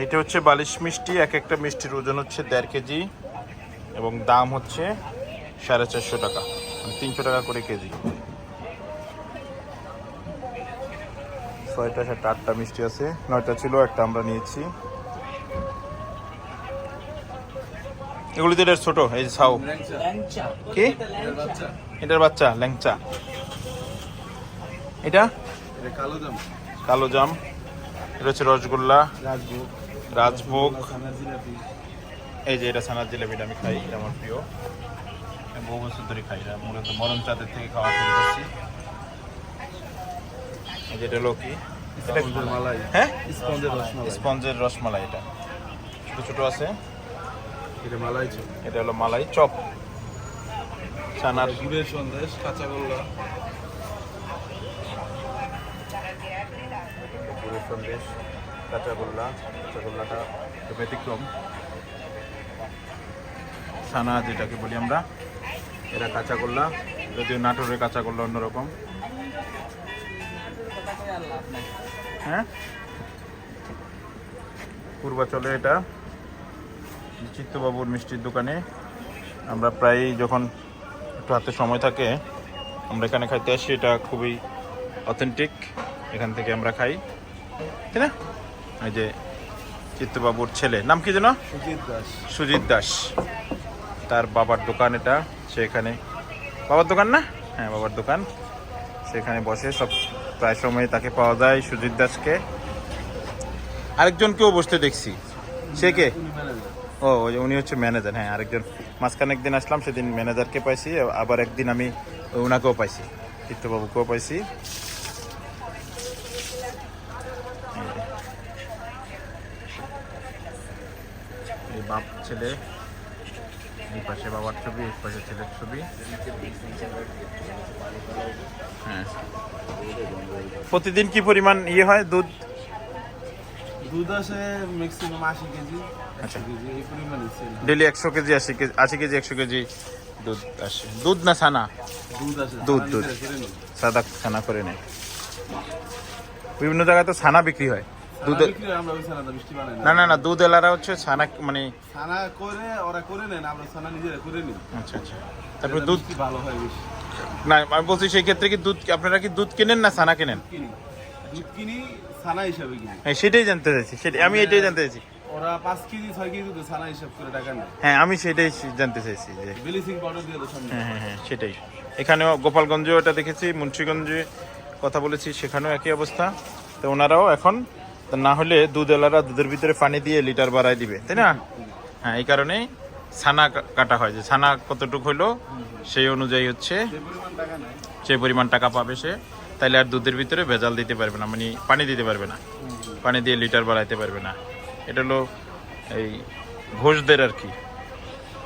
এটা হচ্ছে বালিশ মিষ্টি এক একটা মিষ্টির ওজন হচ্ছে দেড় কেজি এবং দাম হচ্ছে সাড়ে চারশো টাকা মানে তিনশো টাকা করে কেজি। ছয়টা সাতটা আটটা মিষ্টি আছে নয়টা ছিল একটা আমরা নিয়েছি। এগুলি তো এটার ছোট এই যে ছাউ। কি? এটার বাচ্চা ল্যাংচা। এটা? এটা কালো জাম। কালো জাম। এটা হচ্ছে রসগোল্লা। রাজভোগ এই যে এটা ছানার জিলাপিটা আমি খাই এটা আমার প্রিয়। বহু বছর ধরে খাই এটা মূলত মরম চাঁদের থেকে খাওয়া শুরু করছি। এই যে এটা হলো কি? হ্যাঁ? স্পঞ্জের রসমালাই। এটা। ছোট ছোট আছে। এটা মালাই এটা হলো মালাই চপ। ছানার গুড়ের সন্দেশ কাঁচাগোল্লা গুড়ের সন্দেশ। কাঁচাগোল্লা, কাঁচাগোল্লাটা একটু ব্যতিক্রম। ছানা যেটাকে বলি আমরা এরা কাঁচাগোল্লা, যদিও নাটোরের কাঁচাগোল্লা অন্যরকম। হ্যাঁ? পূর্বাচলে এটা চিত্তবাবুর মিষ্টির দোকানে। আমরা প্রায় যখন একটু হাতে সময় থাকে, আমরা এখানে খাইতে আসি, এটা খুবই অথেন্টিক এখান থেকে আমরা খাই। তাই না? এই যে চিত্তবাবুর ছেলে। নাম কি যেন? সুজিত দাস। সুজিত দাস। তার বাবার দোকান এটা সেখানে বাবার দোকান না? হ্যাঁ বাবার দোকান। সেখানে বসে সব প্রায় সময় তাকে পাওয়া যায় সুজিত দাসকে। আরেকজনকেও বসতে দেখছি। সে কে? ও ওই উনি হচ্ছে ম্যানেজার। হ্যাঁ আরেকজন। মাঝখানে একদিন আসলাম সেদিন ম্যানেজারকে পাইছি। আবার একদিন আমি ওনাকেও পাইছি চিত্তবাবুকেও পাইছি। এই বাপ ছেলে এই পাশে বাবার ছবি এই পাশে ছেলের ছবি। হ্যাঁ। প্রতিদিন কি পরিমাণ ইয়ে হয় দুধ? দুধ আসে ম্যাক্সিমাম আশি কেজি আচ্ছা। কেজি এই পরিমাণে ডেলি একশো কেজি আশি কেজি আশি কেজি একশো কেজি দুধ আসে। দুধ না ছানা? দুধ আসে দুধ, দুধ। সাদা ছানা করে নেয়। বিভিন্ন জায়গায় তো ছানা বিক্রি হয়। ছানা দুধে বিক্রি আমরা ওই ছানাটা মিষ্টি বানাই না। না না দুধ এলারা হচ্ছে ছানা মানে ছানা করে ওরা করে নেন আমরা ছানা নিজেরা করে নিই। আচ্ছা আচ্ছা। তারপরে দুধ ভালো হয় বেশি। না আমি বলছি সেই ক্ষেত্রে কি দুধ আপনারা কি দুধ কিনেন না ছানা কিনেন? দুধ কিনি ছানা হিসাবে কিনি। হ্যাঁ সেটাই জানতে চাইছি সেটাই আমি এটাই জানতে চাইছি। ওরা কেজি কেজি দুধ ছানা হিসাব করে টাকা নেয়। হ্যাঁ আমি সেটাই জানতে চাইছি যে ব্লিচিং পাউডার দিয়ে তো সামনে। হ্যাঁ হ্যাঁ হ্যাঁ সেটাই। এখানেও গোপালগঞ্জেও এটা দেখেছি মুন্সিগঞ্জে কথা বলেছি সেখানেও একই অবস্থা। তো ওনারাও এখন না হলে দুধ এলারা দুধের ভিতরে পানি দিয়ে লিটার বাড়ায় দিবে তাই না? হ্যাঁ এই কারণেই ছানা কাটা হয়। যে ছানা কতটুকু হলো সেই অনুযায়ী হচ্ছে যে পরিমাণ টাকা সেই পরিমাণ টাকা পাবে সে তাহলে আর দুধের ভিতরে ভেজাল দিতে পারবে না মানে পানি দিতে পারবে না। পানি দিয়ে লিটার বাড়াইতে পারবে না। এটা হলো এই ঘোষদের আর কি।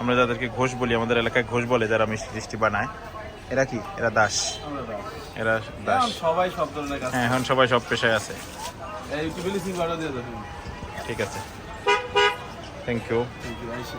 আমরা যাদেরকে ঘোষ বলি আমাদের এলাকায় ঘোষ বলে যারা মিষ্টি টিষ্টি বানায় এরা কি? এরা দাস। এরা দাস। সবাই সব হ্যাঁ এখন সবাই সব পেশায় আছে। দিয়ে ঠিক আছে। Thank you thank you I see